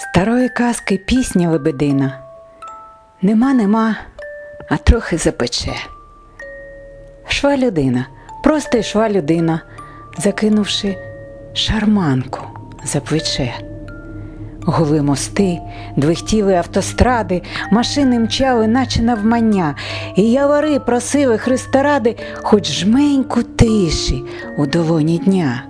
Старої казки пісня лебедина. Нема, нема, а трохи запече. Шва людина, просто йшла людина, закинувши шарманку за плече. Гули мости, двихтіли автостради, машини мчали, наче навмання, і явари просили Христа ради хоч жменьку тиші у долоні дня.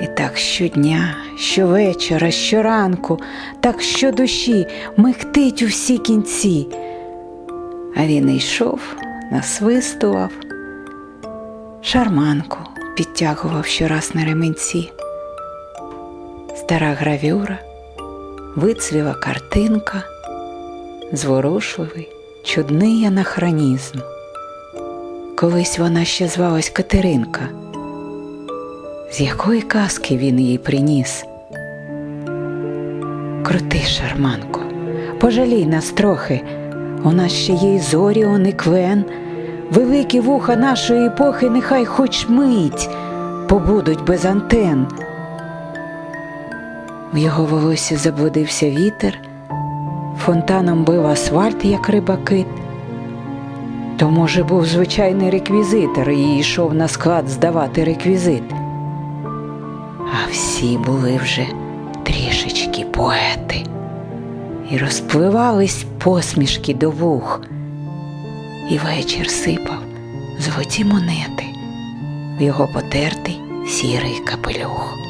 І так щодня, щовечора, щоранку, так щодуші михтить у всі кінці. А він йшов, насвистував, шарманку підтягував щораз на ременці. Стара гравюра, вицвіла картинка, зворушливий, чудний анахронізм. Колись вона ще звалась Катеринка. З якої казки він їй приніс? Крути, шарманко, пожалій нас трохи. У нас ще є й Зоріон і Квен. Великі вуха нашої епохи нехай хоч мить побудуть без антен. В його волосі заблудився вітер, фонтаном бив асфальт, як рибакит. То, може, був звичайний реквізитор і йшов на склад здавати реквізит. А всі були вже трішечки поети, і розпливались посмішки до вух, і вечір сипав золоті монети в його потертий сірий капелюх.